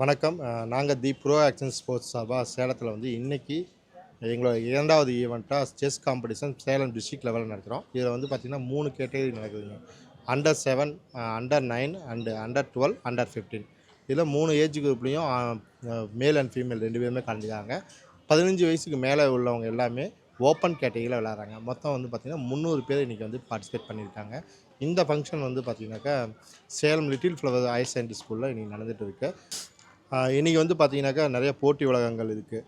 வணக்கம். நாங்கள் the pro action sports Sabha சேலத்தில் வந்து இன்றைக்கி எங்களோட இரண்டாவது ஈவெண்ட்டாக செஸ் காம்படிஷன் சேலம் டிஸ்ட்ரிக்ட் லெவலில் நடக்கிறோம் இதில் வந்து பார்த்திங்கன்னா மூணு கேட்டகரி நடக்குதுங்க. Under seven under nine and under twelve under fifteen இதில் மூணு ஏஜ் குரூப்லேயும் மேல் அண்ட் ஃபீமேல் ரெண்டு பேருமே கலந்துக்காங்க பதினஞ்சு வயசுக்கு மேலே உள்ளவங்க எல்லாமே ஓப்பன் கேட்டகரியில் விளாட்றாங்க மொத்தம் வந்து பார்த்திங்கன்னா முந்நூறு பேர் இன்றைக்கி வந்து பார்ட்டிசிபேட் பண்ணியிருக்காங்க. இந்த ஃபங்க்ஷன் வந்து பார்த்திங்கனாக்கா Salem little flower higher secondary ஸ்கூலில் இன்றைக்கி நடந்துகிட்டு இருக்குது இன்றைக்கி வந்து பார்த்திங்கனாக்கா நிறைய போட்டி உலகங்கள் இருக்குது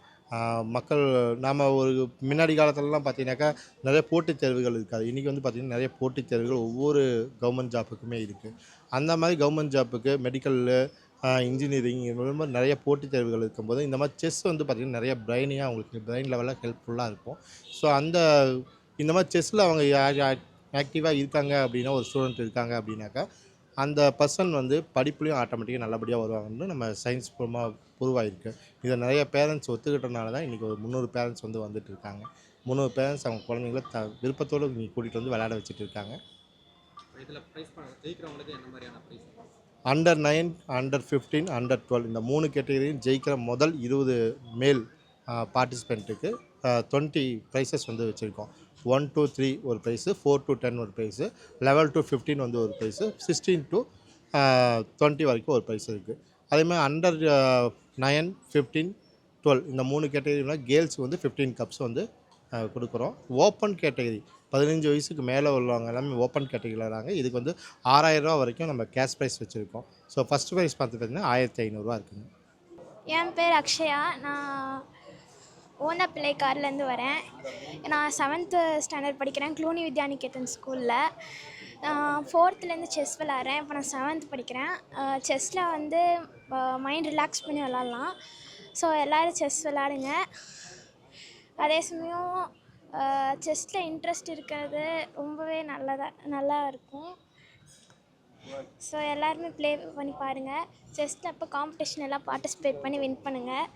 மக்கள் நாம் ஒரு முன்னாடி காலத்துலலாம் பார்த்தீங்கன்னாக்கா நிறைய போட்டித் தேர்வுகள் இருக்காது. இன்றைக்கி வந்து பார்த்திங்கன்னா நிறைய போட்டித் தேர்வுகள் ஒவ்வொரு கவர்மெண்ட் ஜாப்புக்குமே இருக்குது அந்த மாதிரி கவர்மெண்ட் ஜாப்புக்கு மெடிக்கல்லு இன்ஜினியரிங் இது மாதிரி நிறைய போட்டித் தேர்வுகள் இருக்கும்போது இந்த மாதிரி செஸ் வந்து பார்த்திங்கன்னா நிறைய பிரெயினியாக அவங்களுக்கு பிரெயின் லெவலில் ஹெல்ப்ஃபுல்லாக இருக்கும். ஸோ அந்த இந்த மாதிரி செஸ்ஸில் அவங்க ஆக்டிவாக இருக்காங்க அப்படின்னா ஒரு ஸ்டூடெண்ட் இருக்காங்க அப்படின்னாக்கா அந்த பர்சன் வந்து படிப்புலையும் ஆட்டோமேட்டிக்காக நல்லபடியாக வருவாங்கன்னு நம்ம சயின்ஸ் மூலமாக உருவாயிருக்கு. இதை நிறைய பேரண்ட்ஸ் ஒத்துக்கிட்டனால தான் இன்றைக்கி ஒரு முந்நூறு பேரண்ட்ஸ் வந்து வந்துட்டு இருக்காங்க முந்நூறு பேரண்ட்ஸ் அவங்க குழந்தைங்கள த விருப்பத்தோடு இங்கே கூட்டிகிட்டு வந்து விளையாட வச்சுட்டு இருக்காங்க under nine under fifteen under twelve இந்த மூணு கேட்டகரியும் ஜெயிக்கிற முதல் இருபது மேல் பார்ட்டிசிபெண்ட்டுக்கு டுவெண்ட்டி ப்ரைஸஸ் வந்து வச்சுருக்கோம். ஒன் டூ த்ரீ ஒரு ப்ரைஸு ஃபோர் டு டென் ஒரு ப்ரைஸு லெவல் டு ஃபிஃப்டீன் வந்து ஒரு ப்ரைஸு சிக்ஸ்டீன் டு டுவெண்ட்டி வரைக்கும் ஒரு ப்ரைஸ் இருக்குது அதேமாதிரி அண்டர் நயன் ஃபிஃப்டீன் டுவெல் இந்த மூணு கேட்டகரியில் கேர்ள்ஸ் வந்து ஃபிஃப்டீன் கப்ஸ் வந்து கொடுக்குறோம். ஓப்பன் கேட்டகரி பதினஞ்சு வயசுக்கு மேலே உள்ளவங்க எல்லாமே ஓப்பன் கேட்டகரியில் வராங்க இதுக்கு வந்து ஆறாயிரம் ரூபா வரைக்கும் நம்ம கேஷ் ப்ரைஸ் வச்சுருக்கோம். ஸோ ஃபஸ்ட் ப்ரைஸ் பார்த்து பார்த்தீங்கன்னா ஆயிரத்தி ஐநூறுரூவா இருக்குங்க. என் பேர் அக்ஷயா. நான் ஓந்தப்பிள்ளை கார்லேருந்து வரேன். நான் செவன்த்து ஸ்டாண்டர்ட் படிக்கிறேன். க்ளூனி வித்யாநிகேதன் ஸ்கூலில் ஃபோர்த்துலேருந்து செஸ் விளாட்றேன் இப்போ நான் செவன்த் படிக்கிறேன். செஸ்ஸில் வந்து மைண்ட் ரிலாக்ஸ் பண்ணி விளாட்லாம் ஸோ எல்லோரும் செஸ் விளாடுங்க அதே சமயம் செஸ்ஸில் இன்ட்ரெஸ்ட் இருக்கிறது ரொம்பவே நல்லதாக நல்லா இருக்கும். ஸோ எல்லாருமே ப்ளே பண்ணி பாருங்கள் செஸ்ஸில் அப்போ காம்படிஷன் எல்லாம் பார்ட்டிசிபேட் பண்ணி வின் பண்ணுங்கள்